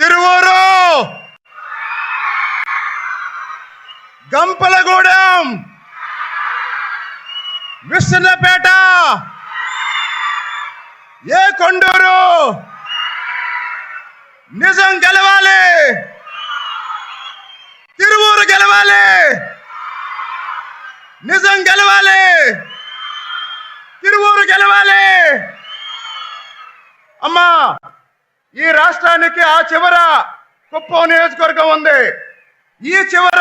తిరువూరు! గంపలగూడెం! విశ్వనపేట ఏ కొండూరు! నిజం గెలవాలి! తిరువూరు గెలవాలి! నిజం గెలవాలి! తిరువూరు గెలవాలి! అమ్మా! ఈ రాష్ట్రానికి ఆ చివర కుప్పం నియోజకవర్గం ఉంది. ఈ చివర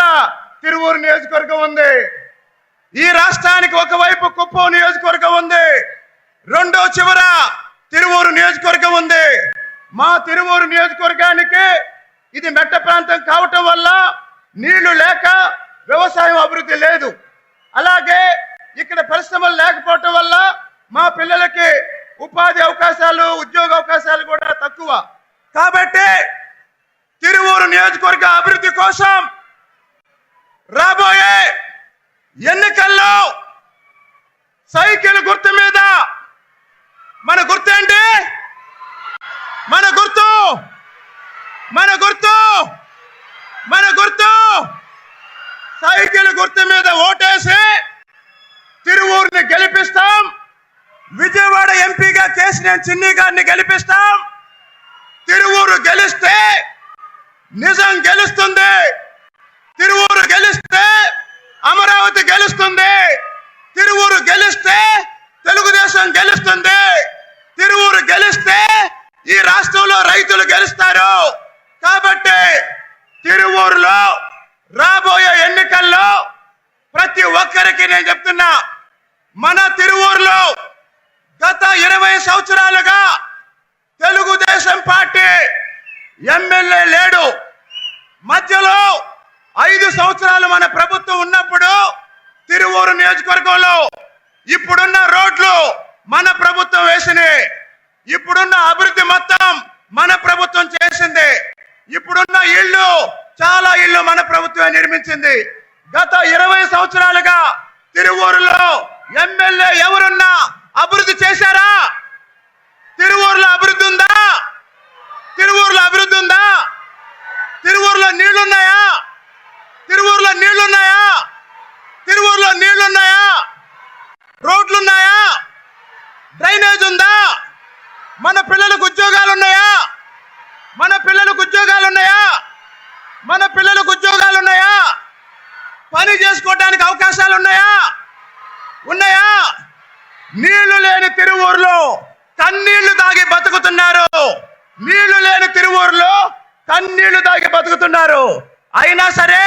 తిరువూరు నియోజకవర్గం ఉంది. ఈ రాష్ట్రానికి ఒకవైపు కుప్పం నియోజకవర్గం ఉంది. రెండో చివర తిరువూరు నియోజకవర్గం ఉంది. మా తిరువూరు నియోజకవర్గానికి ఇది మెట్ట ప్రాంతం కావటం వల్ల నీళ్ళు లేక వ్యవసాయం అభివృద్ధి లేదు. అలాగే ఇక్కడ పరిశ్రమలు లేకపోవటం వల్ల మా పిల్లలకి ఉపాధి అవకాశాలు ఉద్యోగ అవకాశాలు కూడా తక్కువ. కాబట్టి తిరువూరు నియోజకవర్గ అభివృద్ధి కోసం రాబోయే ఎన్నికల్లో సైకిల్ గుర్తు మీద మన గుర్తు ఏంటి? మన గుర్తు మన గుర్తు మన గుర్తు. సైకిల్ గుర్తు మీద ఓటేసి తిరువూరుని గెలిపిస్తాం. విజయవాడ ఎంపీగా కేసీఆర్ చిన్ని గారిని గెలిపిస్తాం. తిరువూరు గెలిస్తే నిజం గెలుస్తుంది. తిరువూరు గెలిస్తే అమరావతి గెలుస్తుంది. తిరువూరు గెలిస్తే తెలుగుదేశం గెలుస్తుంది. తిరువూరు గెలిస్తే ఈ రాష్ట్రంలో రైతులు గెలుస్తారు. కాబట్టి తిరువూరులో రాబోయే ఎన్నికల్లో ప్రతి ఒక్కరికి నేను చెప్తున్నా మన తిరువూరులో సంవత్సరాలుగా తెలుగుదేశం పార్టీ ఎమ్మెల్యే లేడు. మధ్యలో ఐదు సంవత్సరాలు మన ప్రభుత్వం ఉన్నప్పుడు తిరువూరు నియోజకవర్గంలో ఇప్పుడున్న రోడ్లు మన ప్రభుత్వం వేసినాయి ఇప్పుడున్న అభివృద్ధి మొత్తం మన ప్రభుత్వం చేసింది. ఇప్పుడున్న ఇళ్ళు చాలా ఇళ్ళు మన ప్రభుత్వమే నిర్మించింది. గత ఇరవై సంవత్సరాలుగా తిరువూరులో ఎమ్మెల్యే ఎవరున్నా అభివృద్ధి చేశారా తిరువూరులో అభివృద్ధి ఉందా తిరువూరులో అభివృద్ధి ఉందా తిరువూరులో నీళ్ళున్నాయా తిరువూరులో నీళ్ళున్నాయా తిరువూరులో నీళ్ళున్నాయా రోడ్లున్నాయా డ్రైనేజ్ ఉందా మన పిల్లలకు ఉద్యోగాలు ఉన్నాయా మన పిల్లలకు ఉద్యోగాలు ఉన్నాయా మన పిల్లలకు ఉద్యోగాలు ఉన్నాయా పని చేసుకోవడానికి అవకాశాలు ఉన్నాయా? ఉన్నాయా నీళ్ళు లేని తిరువూరులో కన్నీళ్ళు దాగి బతుకుతున్నారు. నీళ్ళు లేని తిరువూరులో కన్నీళ్ళు దాగి బతుకుతున్నారు. అయినా సరే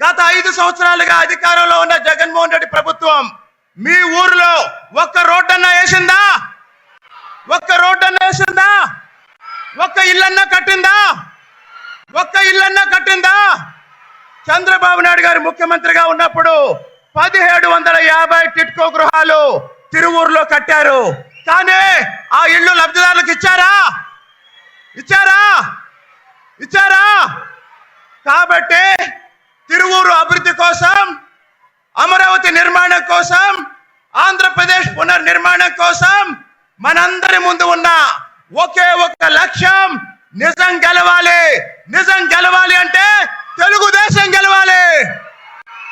గత ఐదు సంవత్సరాలుగా అధికారంలో ఉన్న జగన్మోహన్ రెడ్డి ప్రభుత్వం మీ ఊర్లో ఒక్క రోడ్డన్నా వేసిందా? ఒక్క రోడ్డన్నా వేసిందా? ఒక్క ఇల్లన్నా కట్టిందా? ఒక్క ఇల్లన్నా కట్టిందా? చంద్రబాబు నాయుడు గారు ముఖ్యమంత్రిగా ఉన్నప్పుడు పదిహేడు వందల యాభై టిట్కో గృహాలు తిరువూరులో కట్టారు. కానీ ఆ ఇల్లు లబ్ధిదారులకు ఇచ్చారా? ఇచ్చారా? ఇచ్చారా? కాబట్టి తిరువూరు అభివృద్ధి కోసం అమరావతి నిర్మాణం కోసం ఆంధ్రప్రదేశ్ పునర్నిర్మాణం కోసం మనందరి ముందు ఉన్న ఒకే ఒక్క లక్ష్యం నిజం గెలవాలి. నిజం గెలవాలి అంటే తెలుగుదేశం గెలవాలి.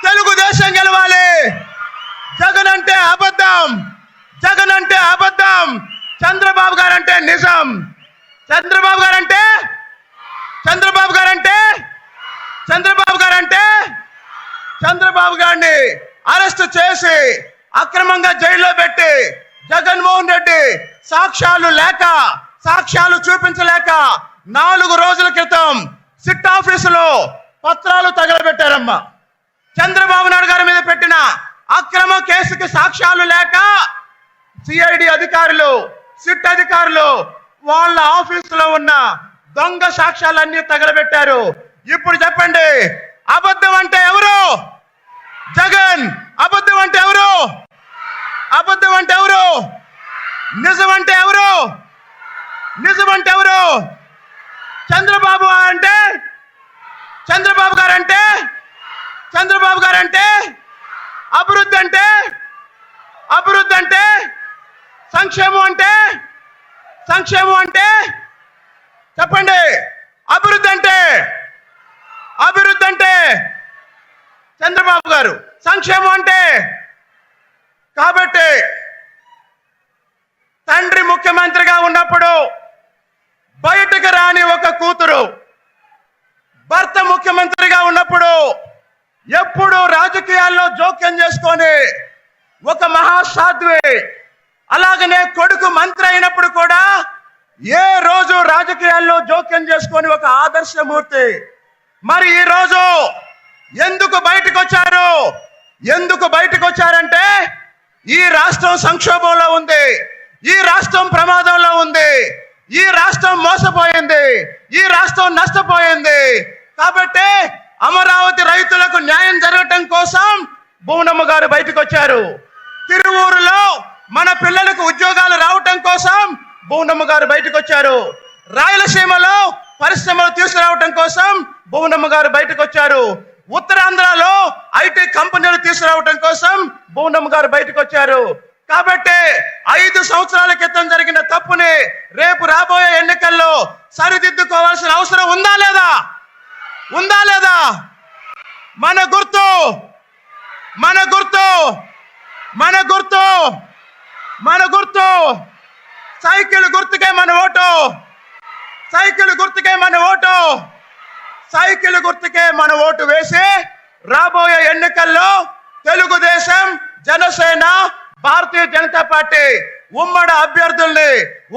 తెలుగుదేశం గెలవాలి. జగన్ అంటే అబద్ధం. జగన్ అంటే అబద్ధం. చంద్రబాబు గారు అంటే నిజం. చంద్రబాబు గారు అంటే చంద్రబాబు గారు అంటే చంద్రబాబు గారు అంటే చంద్రబాబు గారిని అరెస్ట్ చేసి అక్రమంగా జైల్లో పెట్టి జగన్మోహన్ రెడ్డి సాక్ష్యాలు లేక సాక్ష్యాలు చూపించలేక నాలుగు రోజుల క్రితం సిట్ ఆఫీసులో పత్రాలు తగలబెట్టారమ్మా. చంద్రబాబు నాయుడు గారి మీద పెట్టిన అక్రమ కేసుకి సాక్ష్యాలు లేక సిఐడి అధికారులు సిట్ అధికారులు వాళ్ళ ఆఫీసులో ఉన్న దొంగ సాక్ష్యాలన్నీ తగలబెట్టారు. ఇప్పుడు చెప్పండి అబద్ధం అంటే ఎవరు? జగన్ అబద్ధం అంటే అబద్ధం అంటే నిజం అంటే ఎవరు? నిజం అంటే ఎవరు? చంద్రబాబు అంటే? చంద్రబాబు గారు అంటే? చంద్రబాబు గారు అంటే? అభివృద్ధి అంటే? అభివృద్ధి అంటే? సంక్షేమం అంటే? సంక్షేమం అంటే? చెప్పండి. అభివృద్ధి అంటే? అభివృద్ధి అంటే? చంద్రబాబు గారు. సంక్షేమం అంటే? కాబట్టి ముఖ్యమంత్రిగా ఉన్నప్పుడు బయటకు రాని ఒక కూతురు భర్త ముఖ్యమంత్రిగా ఉన్నప్పుడు ఎప్పుడు రాజకీయాల్లో జోక్యం చేసుకొని ఒక మహాసాధ్వి అలాగనే కొడుకు మంత్రి అయినప్పుడు కూడా ఏ రోజు రాజకీయాల్లో జోక్యం చేసుకొని ఒక ఆదర్శమూర్తి. మరి ఈ రోజు ఎందుకు బయటకు వచ్చారు ఎందుకు బయటకు వచ్చారంటే ఈ రాష్ట్రం సంక్షోభంలో ఉంది. ఈ రాష్ట్రం ప్రమాదంలో ఉంది. ఈ రాష్ట్రం మోసపోయింది. ఈ రాష్ట్రం నష్టపోయింది. కాబట్టి అమరావతి రైతులకు న్యాయం జరగటం కోసం భువనమ్మ గారు బయటకు వచ్చారు తిరువూరులో మన పిల్లలకు ఉద్యోగాలు రావటం కోసం భువనమ్మ గారు బయటకు వచ్చారు రాయలసీమలో పరిశ్రమలు తీసుకురావటం కోసం భువనమ్మ గారు బయటకు వచ్చారు ఉత్తరాంధ్రలో ఐటీ కంపెనీలు తీసుకురావటం కోసం భువనమ్మ గారు బయటకు వచ్చారు కాబట్టి ఐదు సంవత్సరాల క్రితం జరిగిన తప్పుని రేపు రాబోయే ఎన్నికల్లో సరిదిద్దుకోవాల్సిన అవసరం ఉందా లేదా? ఉందా లేదా? మన గుర్తు మన గుర్తు మన గుర్తు మన గుర్తు. సైకిల్ గుర్తుకే మన ఓటు. సైకిల్ గుర్తుకే మన ఓటు. సైకిల్ గుర్తుకే మన ఓటు వేసి రాబోయే ఎన్నికల్లో తెలుగుదేశం జనసేన భారతీయ జనతా పార్టీ ఉమ్మడి అభ్యర్థుల్ని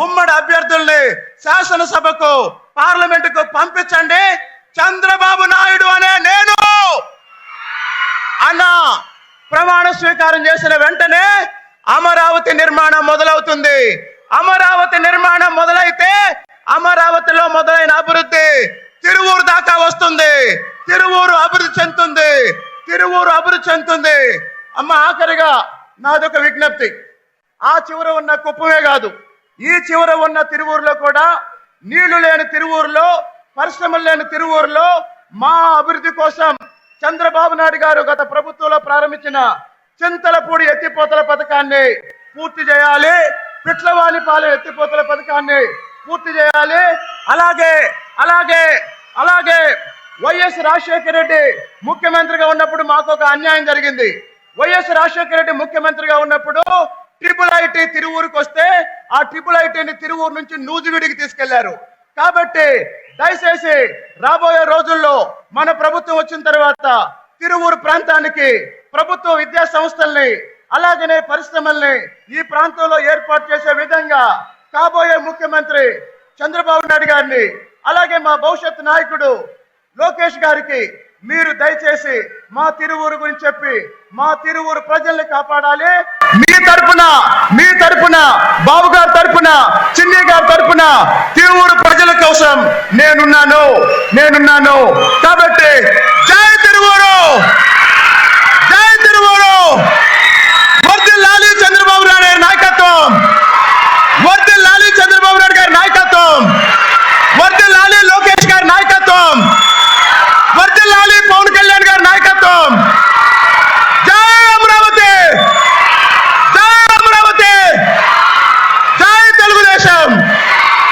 ఉమ్మడి అభ్యర్థుల్ని శాసనసభకు పార్లమెంటుకు పంపించండి. చంద్రబాబు నాయుడు అనే నేను! అన్న ప్రమాణ స్వీకారం చేసిన వెంటనే అమరావతి నిర్మాణం మొదలవుతుంది. అమరావతి నిర్మాణం మొదలైతే అమరావతిలో మొదలైన అభివృద్ధి తిరువూరు దాకా వస్తుంది. తిరువూరు అభివృద్ధి చెందుతుంది. తిరువూరు అభివృద్ధి చెందుతుంది. అమ్మ ఆఖరిగా నాదొక విజ్ఞప్తి. ఆ చివర ఉన్న కుప్పమే కాదు ఈ చివర ఉన్న తిరువూరులో కూడా నీళ్ళు లేని తిరువూరులో పరిశ్రమలు లేని తిరువూరులో మా అభివృద్ధి కోసం చంద్రబాబు నాయుడు గారు గత ప్రభుత్వంలో ప్రారంభించిన చింతలపూడి ఎత్తిపోతల పథకాన్ని పూర్తి చేయాలి పిట్లవాణి పాలెం ఎత్తిపోతల పథకాన్ని పూర్తి చేయాలి. అలాగే అలాగే అలాగే వైఎస్ రాజశేఖర రెడ్డి ముఖ్యమంత్రిగా ఉన్నప్పుడు మాకు ఒక అన్యాయం జరిగింది. వైఎస్ రాజశేఖర రెడ్డి ముఖ్యమంత్రిగా ఉన్నప్పుడు ట్రిపుల్ ఐటీ తిరువూరుకు వస్తే ఆ ట్రిపుల్ ఐటీని తిరువూరు నుంచి నూజివీడికి తీసుకెళ్ళారు. కాబట్టి దయచేసి రాబోయే రోజుల్లో మన ప్రభుత్వం వచ్చిన తర్వాత తిరువూరు ప్రాంతానికి ప్రభుత్వ విద్యా సంస్థల్ని అలాగనే పరిశ్రమల్ని ఈ ప్రాంతంలో ఏర్పాటు చేసే విధంగా కాబోయే ముఖ్యమంత్రి చంద్రబాబు నాయుడు గారిని అలాగే మా భవిష్యత్ నాయకుడు లోకేష్ గారికి మీరు దయచేసి మా తిరువురు గురించి చెప్పి మా తిరువురు ప్రజల్ని కాపాడాలి. మీ తరపున మీ తరపున బాబు గారి తరపున చిన్ని గారి తరపున తిరువురు ప్రజల కోసం నేనున్నాను నేనున్నాను. కాబట్టి జై తిరువురు! జై తిరువురు! వర్ధి లాలి చంద్రబాబు నాయుడు గారి నాయకత్వం! వర్ధి లాలి చంద్రబాబు నాయుడు గారి నాయకత్వం!